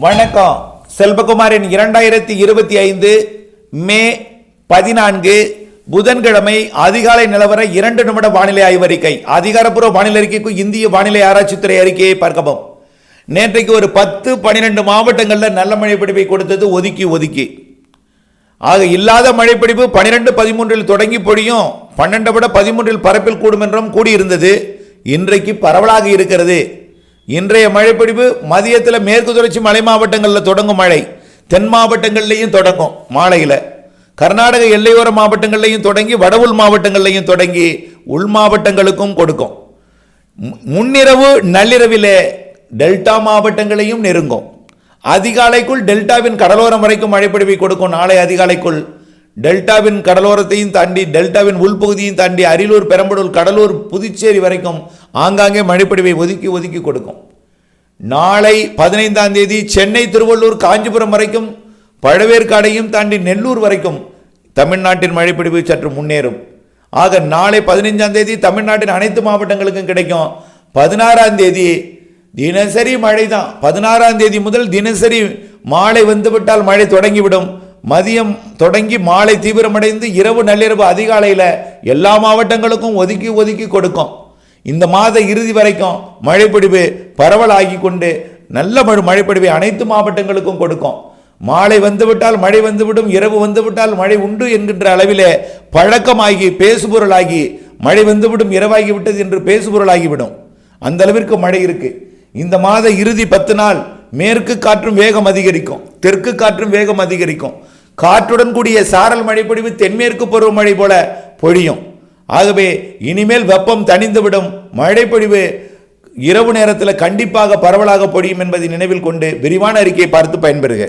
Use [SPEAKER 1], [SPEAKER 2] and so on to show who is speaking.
[SPEAKER 1] வணக்கம். செல்வகுமாரின் இரண்டாயிரத்தி இருபத்தி ஐந்து மே பதினான்கு புதன்கிழமை அதிகாலை நிலவர இரண்டு நிமிட வானிலை ஆய்வறிக்கை. அதிகாரப்பூர்வ வானிலை அறிக்கைக்கு இந்திய வானிலை ஆராய்ச்சித்துறை அறிக்கையை பார்க்கவும். நேற்றைக்கு ஒரு பத்து பன்னிரெண்டு மாவட்டங்களில் நல்ல மழைப்பிடிப்பை கொடுத்தது ஒதுக்கி ஒதுக்கி. ஆக இல்லாத மழைப்பிடிப்பு பனிரெண்டு பதிமூன்றில் தொடங்கி பொழியும். பன்னெண்டை விட பதிமூன்றில் பரப்பில் கூடும் என்றும் கூடியிருந்தது. இன்றைக்கு பரவலாக இருக்கிறது. இன்றைய மழைப்பிடிப்பு மதியத்தில் மேற்கு தொடர்ச்சி மலை மாவட்டங்களில் தொடங்கும் மழை. தென் மாவட்டங்கள்லையும் தொடங்கும் மாலையில். கர்நாடக எல்லையோர மாவட்டங்கள்லையும் தொடங்கி வடவுள் மாவட்டங்கள்லையும் தொடங்கி உள் மாவட்டங்களுக்கும் கொடுக்கும். முன்னிரவு நள்ளிரவிலே டெல்டா மாவட்டங்களையும் நெருங்கும். அதிகாலைக்குள் டெல்டாவின் கடலோரம் வரைக்கும் மழைப்பிடிப்பை கொடுக்கும். நாளை அதிகாலைக்குள் டெல்டாவின் கடலோரத்தையும் தாண்டி டெல்டாவின் உள்பகுதியையும் தாண்டி அரியலூர் பெரம்பலூர் கடலூர் புதுச்சேரி வரைக்கும் ஆங்காங்கே மழைப்படிவை ஒதுக்கி ஒதுக்கி கொடுக்கும். நாளை பதினைந்தாம் தேதி சென்னை திருவள்ளூர் காஞ்சிபுரம் வரைக்கும் பழவேற்காடையும் தாண்டி நெல்லூர் வரைக்கும் தமிழ்நாட்டின் மழைப்பிடிவு சற்று முன்னேறும். ஆக நாளை பதினைஞ்சாம் தேதி தமிழ்நாட்டின் அனைத்து மாவட்டங்களுக்கும் கிடைக்கும் பதினாறாம் தேதி தினசரி மழை தான் பதினாறாம் தேதி முதல் தினசரி மாலை வந்துவிட்டால் மழை தொடங்கிவிடும். மதியம் தொடங்கி மாலை தீவிரமடைந்து இரவு நள்ளிரவு அதிகாலையில் எல்லா மாவட்டங்களுக்கும் ஒதுக்கி ஒதுக்கி கொடுக்கும். இந்த மாத இறுதி வரைக்கும் மழைப்பிடிவு பரவலாகி கொண்டு நல்ல மழை மழைப்பிடிவை அனைத்து மாவட்டங்களுக்கும் கொடுக்கும். மாலை வந்துவிட்டால் மழை வந்துவிடும் இரவு வந்துவிட்டால் மழை உண்டு என்கின்ற அளவிலே பழக்கமாகி பேசுபொருளாகி மழை வந்துவிடும் இரவாகி விட்டது என்று பேசுபொருளாகிவிடும் அந்த அளவிற்கு மழை இருக்கு. இந்த மாத இறுதி பத்து நாள் மேற்கு காற்றும் வேகம் அதிகரிக்கும் தெற்கு காற்றும் வேகம் அதிகரிக்கும். காற்றுடன் கூடிய சாரல் மழைப்பொழிவு தென்மேற்கு பருவமழை போல பொழியும். ஆகவே இனிமேல் வெப்பம் தணிந்துவிடும். மழைப்பொழிவு இரவு நேரத்தில் கண்டிப்பாக பரவலாக பொழியும் என்பதை நினைவில் கொண்டு விரிவான அறிக்கையை பார்த்து பயன்பெறுக.